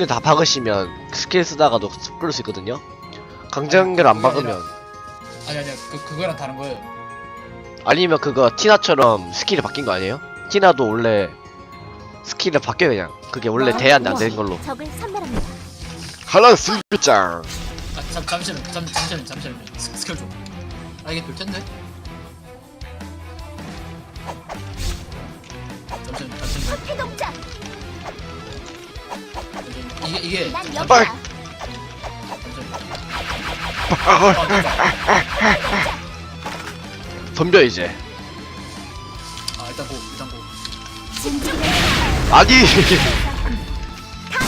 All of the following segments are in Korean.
근데 다 박으시면 스킬 쓰다가도 끌을 수 있거든요. 강제연결 안 박으면 아니 아니야 그 그거랑 다른 거예요. 아니면 그거 티나처럼 스킬이 바뀐 거 아니에요? 티나도 원래 스킬이 바뀌어 그냥 그게 원래 대안 안 되는 걸로. 적을 선멸합니다. 할라 슬비짱. 아, 잠 잠시만 잠 잠시만 잠시만 스- 스킬 좀. 아 이게 될 텐데. 잠시만 잠시만. 해동자. 이게 이게 난. 여기야. 아, 됐다. 덤벼 이제. 아 일단 고 일단 고. 아니.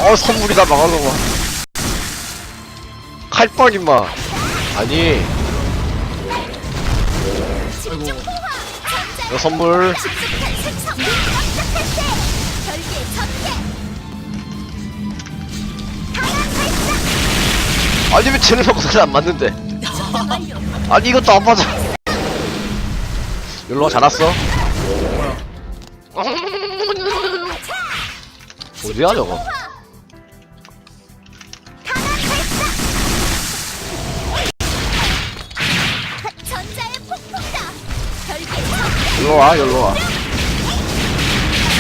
어 선물이다 막아서 봐. 칼빵 임마. 아니. 아이고. 이거 선물. 생성. 전개. 아니 왜 쟤네 먹고 안 맞는데? 아니 이것도 안 맞아. 열로 잘 왔어. 뭐야? 어디야 저거? 열로 와 열로 와.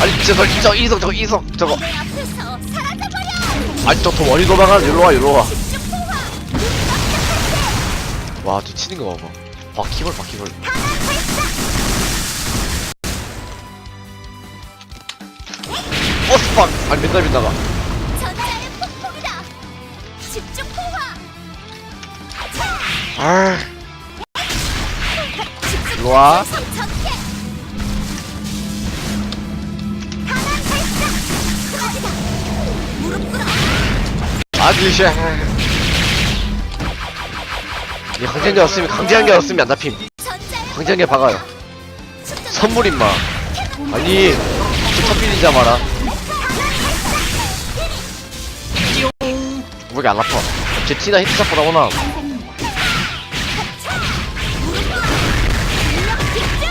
아니 저거 이성 이성 저거 이성 저거. 아니 저더 멀리 도망가 열로 와 열로 와. 와, 저 치는 거 봐봐. 바퀴벌, 바퀴벌. 어, 스팍! 아니, 맨날 빗나가. 전자의 폭풍이다. 집중 포화. 아. 일로 와. 전개. 무릎 이 강제한개 없으면, 강제한개 없으면 안 잡힘. 강제한개 박아요. 선물 임마. 아니, 저첫 빌리자 마라. 왜 이렇게 안 아파? 제 티나 히트샷 보다 오나.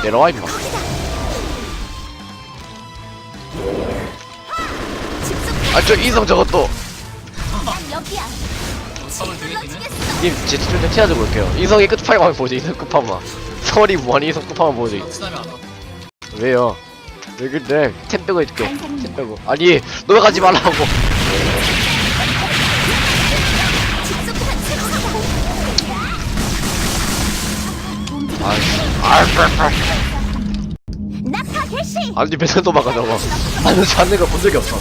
내려와, 임마. 집중. 아, 저 이성 저것도. 님, 제 티를 티하지 볼게요. 이성의 끝판왕 보죠, 이성 끝판왕. 서울이 뭐하니 이성 끝판왕 보죠. 쓰나미 안 와. 왜요? 왜 근데 템 빼고 해줄게 템 빼고 아니 너가 가지 말라고. 아이씨 낙하 개시. 아니 맨날 도망가 저거 아니 잡는 거본 적이 없어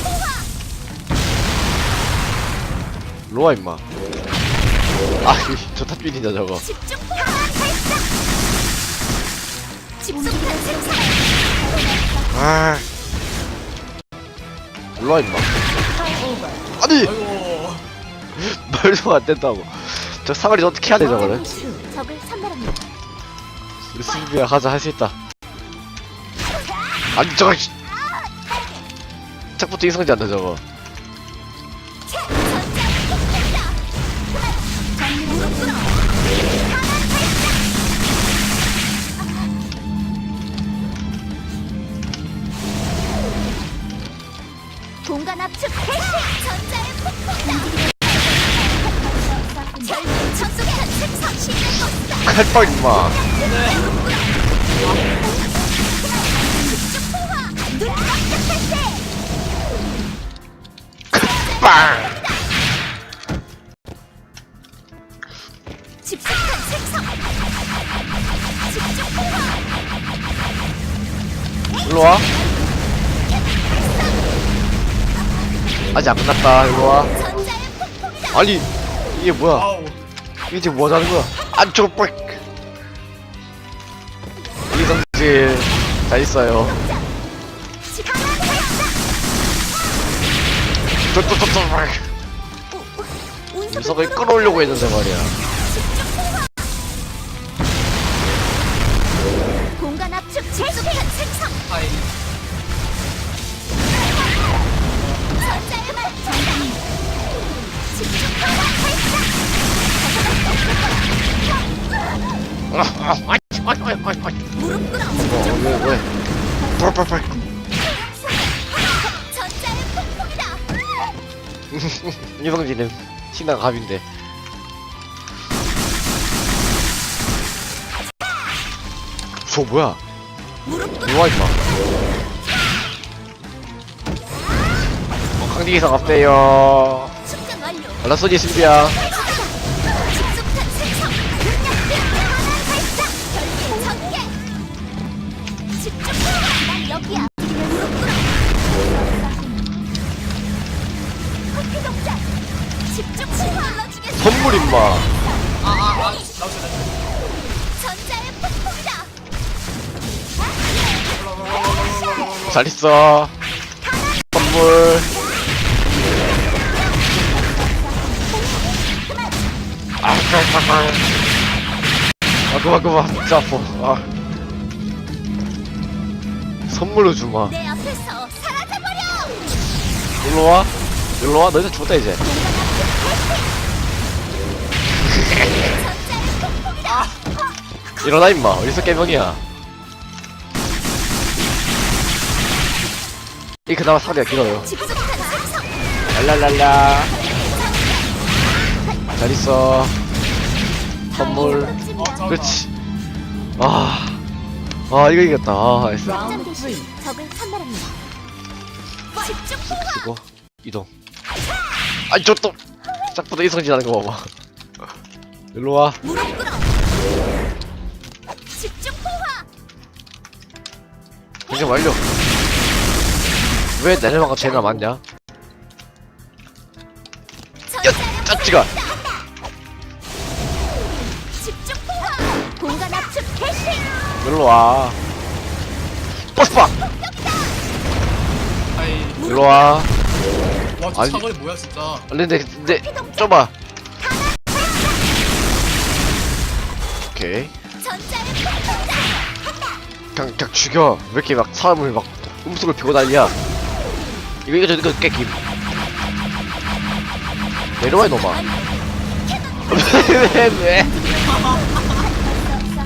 로아 임마 아 저 탑빈이다 저거 집중포화 발사. 집중한 생성. 아 로아 임마 아니. 말도 안 된다고 저 사거리 어떻게 해야 돼 저거를 적을 선멸합니다. 수비야 가자 할 수 있다 아니 저거 씨. 착부터 이성지 않다 저거 압축 개시 전자의 폭풍이다 칼빵 임마. 집중포화 눈 깜짝할 때 빵 집중한 생성 집중 포화 일로와 아직 안 끝났다 전자의 폭풍이다. 아니 이게 뭐야? 아우. 이게 지금 뭐 하자는 거야? 안쪽 뻑 이성질 다 있어요. 쫄쫄쫄쫄 녀석을 끌어오려고 했는데 말이야 무릎 꿇어 어왜 왜 빨빨빨 전자의 폭풍이다 이성진은 신랑 갑인데. 저 뭐야? 무릎 꿇어 누워 임마 어, 강디기상 없대요. 충전 완료. 알라소니 준비야 임마. 아아아 전자의 폭풍이다 잘 있어. 선물. 아, 아 그만 그만. 진짜 아파. 아. 선물로 주마. 내 앞에서 사라져버려! 일로와. 일로와. 너 이제 죽었다 이제 일어나 임마. 어디서 깨명이야? 이 그나마 사리가 길어요. 랄랄랄라. 잘 있어. 선물. 그렇지 아, 아 이거 이겼다. 아 포화 쓰고 이동. 아니 저또 짝부터 이성진 하는 거 봐봐. 일로와 이제 완료. 왜 내려마가 제일 많냐? 야 짝지가. 집중 포화 공간 압축 개시 일로 와. 버스박 아이 일로 와. 와 저 아니. 사거리 뭐야 진짜. 근데 근데 좁아 오케이 그냥 죽여. 왜 이렇게 막 사람을 막 음속을 피고 난리야 이거 이거 저 이거 깨김. 내려와 이놈아. 왜 왜?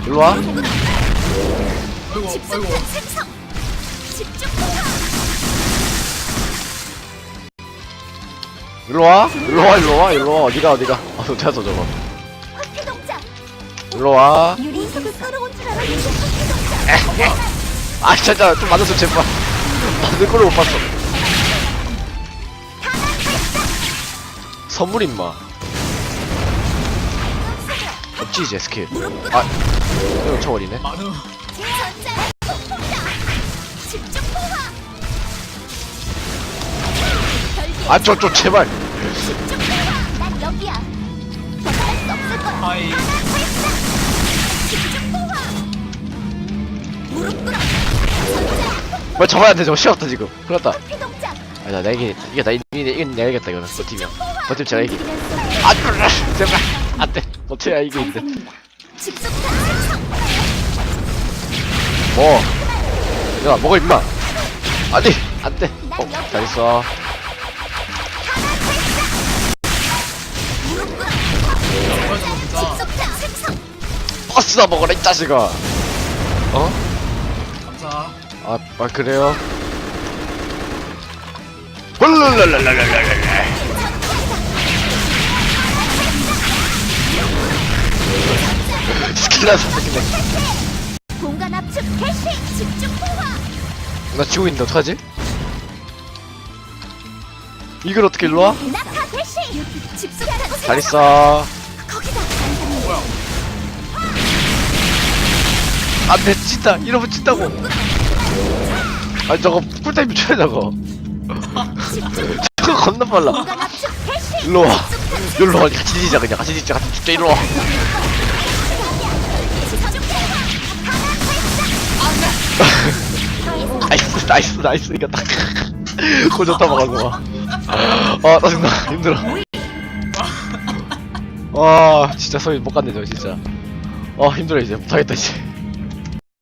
일로와. 아이고 아이고 일로와. 일로와 일로와 일로와. 어디가 어디가? 아 못해서 저거. 일로와. 유리석을 끌어온 줄 알았는데 아 진짜 좀 맞았어 제발. 나내 걸을 못 봤어. 선물 임마. 없지 이제 스킬 아 이거 아저저 제발. 벗어날 수 없을 거야. 아이 뭐 잡아야 돼 저거. 쉬었다 지금. 동작 아니다 나 이게 이게 나 이게 이게 내야겠다 이거는. 버티면 버티면 제가 이기 아 그래 제발. 안돼. 버텨야 이기는데. 집중탄 생성. 뭐? 야, 먹어 임마. 아니, 안 돼. 어, 잘 있어. 무릎 꿇어 뭐야. 저거 진짜 집중탄 생성 버스나 먹어라 이 자식아. 어? 아, 아 그래요? 나 지고 있는데 어떡하지? 이걸 어떻게 일로 와? 잘 있어. 거기다 뭐야 안 돼, 찐다. 이러면 찐다고. 아, 저거 꿀타임 미쳐야 저거. 저거 겁나 빨라. 일로 와. 일로 와. 같이 지자 그냥. 같이 지자. 같이 죽자. 일로 와. 나이스, 나이스, 나이스. 이겼다. 고졌다 먹었어. 아, 짜증나. 힘들어. 와, 진짜 소리 못 갔네, 저 진짜. 어, 힘들어, 이제. 못하겠다, 이제.